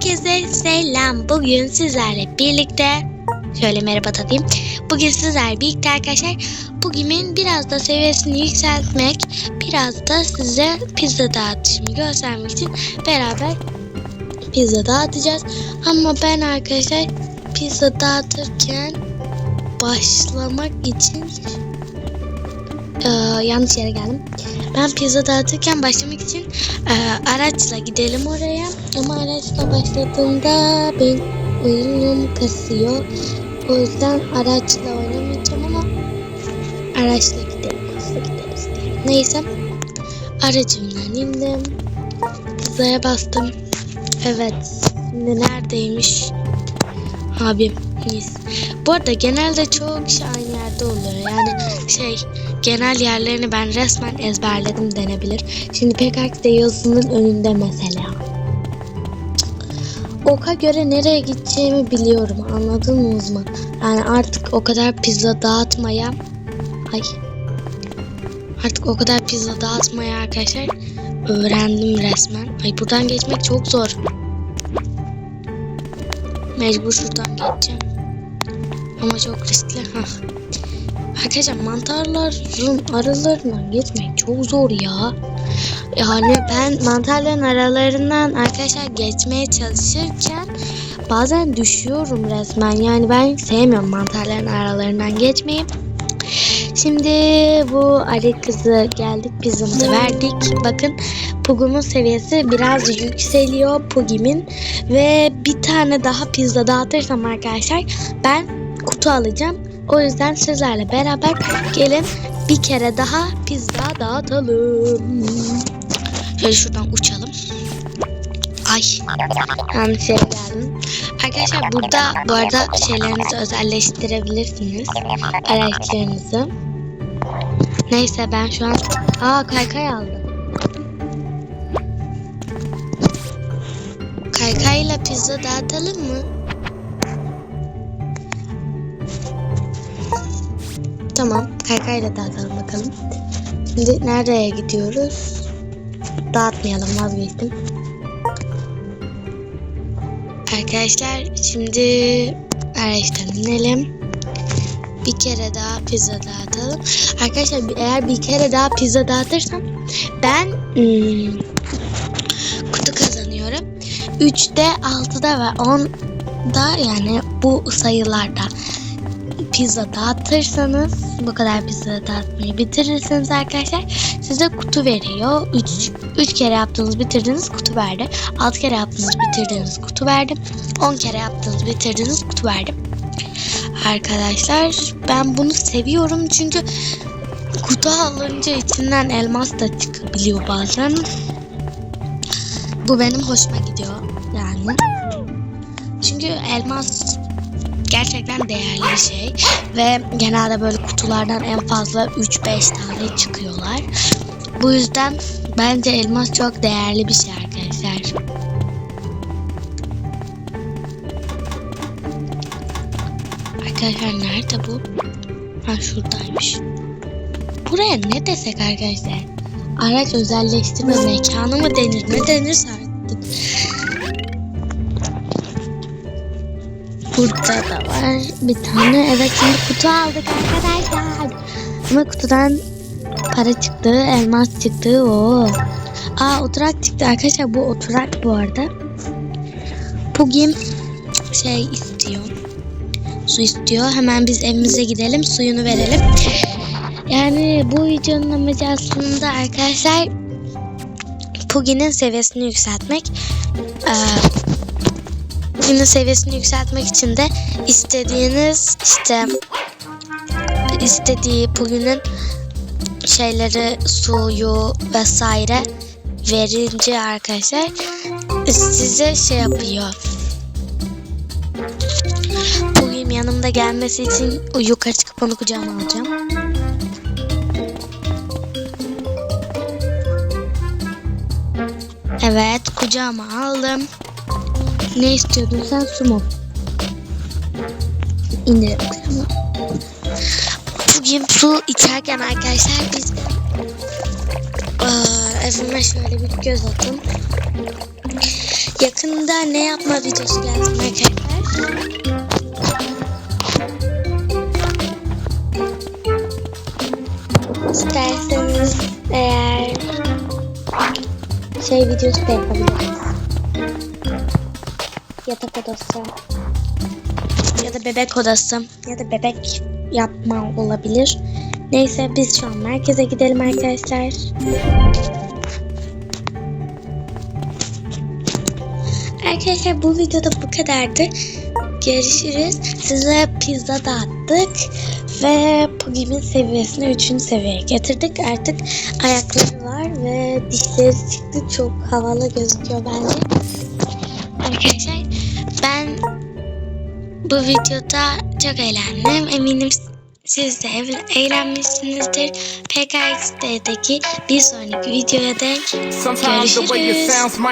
Herkese selam. Bugün sizlerle birlikte şöyle merhaba tadayım. Bugün sizlerle birlikte arkadaşlar bugünün biraz da seviyesini yükseltmek, biraz da size pizza dağıtışımı göstermek için beraber pizza dağıtacağız. Ama ben arkadaşlar pizza dağıtırken başlamak için Ee, yanlış yere geldim. Ben pizza dağıtırken başlamak için e, araçla gidelim oraya. Ama araçla başladığımda benim oyunum kasıyor. O yüzden araçla oynamayacağım ama araçla gidelim. Nasıl gideriz diye. Neyse. Aracımdan indim. Pizzaya bastım. Evet. Şimdi neredeymiş? Abim. Mis. Bu arada genelde çoğu kişi aynı yerde oluyor. Yani şey genel yerlerini ben resmen ezberledim denebilir. Şimdi PKX'de yazısının önünde mesela. Oka göre nereye gideceğimi biliyorum. Anladınız mı? Yani artık o kadar pizza dağıtmaya ay artık o kadar pizza dağıtmaya arkadaşlar öğrendim resmen. Ay buradan geçmek çok zor. Mecbur şuradan geçeceğim. Ama çok riskli. Hah. Arkadaşlar mantarların aralarından geçmek çok zor ya. Yani ben mantarların aralarından arkadaşlar geçmeye çalışırken bazen düşüyorum resmen. Yani ben sevmiyorum mantarların aralarından geçmeyi. Şimdi bu arı kızı geldik pizzamızı verdik. Bakın Pugum'un seviyesi biraz yükseliyor Pugim'in. Ve bir tane daha pizza dağıtırsam arkadaşlar ben kutu alacağım. O yüzden sizlerle beraber gelin bir kere daha pizza dağıtalım. Şöyle şuradan uçalım. Ay yanlış yere geldim. Arkadaşlar burada bu arada şeylerinizi özelleştirebilirsiniz. Araçlarınızı. Neyse ben şu an... Aa kaykay aldım. Kaykayla pizza dağıtalım mı? Tamam. Kaykayla dağıtalım bakalım. Şimdi nereye gidiyoruz? Dağıtmayalım vazgeçtim. Arkadaşlar şimdi araçtan inelim. Bir kere daha pizza dağıtalım. Arkadaşlar eğer bir kere daha pizza dağıtırsam ben hmm, kutu kazanıyorum. 3'te 6'da ve 10'da yani bu sayılarda pizza dağıtırsanız bu kadar pizza dağıtmayı bitirirseniz arkadaşlar size kutu veriyor. 3 3 kere yaptığınız bitirdiğiniz kutu verdi. 6 kere yaptığınız bitirdiğiniz kutu verdi. 10 kere yaptığınız bitirdiğiniz kutu verdi. Arkadaşlar ben bunu seviyorum çünkü kutu alınca içinden elmas da çıkabiliyor bazen. Bu benim hoşuma gidiyor yani. Çünkü elmas gerçekten değerli bir şey ve genelde böyle kutulardan en fazla 3-5 tane çıkıyorlar. Bu yüzden bence elmas çok değerli bir şey arkadaşlar. Arkadaşlar nerede bu? Ha şuradaymış. Buraya ne desek arkadaşlar? Araç özelleştirme mekanı mı denir? Ne denirse artık. Burada da var bir tane. Evet şimdi kutu aldık arkadaşlar. Ama kutudan para çıktı, elmas çıktı. Oo. Aa oturak çıktı arkadaşlar. Bu oturak bu arada. Bugün şey istiyor. Su istiyor. Hemen biz evimize gidelim. Suyunu verelim. Yani bu videonun amacı aslında arkadaşlar Pugi'nin seviyesini yükseltmek. Ee, Pugi'nin seviyesini yükseltmek için de istediğiniz işte istediği Pugi'nin şeyleri suyu vesaire verince arkadaşlar size şey yapıyor. Bugün yanımda gelmesi için yukarı çıkıp onu kucağıma alacağım. Evet kucağıma aldım. Ne istiyordun sen su mu? İndirelim kucağıma. Bugün su içerken arkadaşlar biz evime şöyle bir göz atın. yakında ne yapma videosu gelsin arkadaşlar. İsterseniz eğer şey videosu da yapabiliriz. Yatak odası. Ya da bebek odası. Ya da bebek yapma olabilir. Neyse biz şu an merkeze gidelim arkadaşlar. Arkadaşlar bu videoda bu kadardı. Görüşürüz. Size pizza dağıttık ve Pugim'in seviyesini 3. seviyeye getirdik. Artık ayakları var ve dişleri çıktı. Çok havalı gözüküyor bence. Arkadaşlar bu videoda çok eğlendim. Eminim siz de eğlenmişsinizdir. PKXD'deki bir sonraki videoya dek Görüşürüz.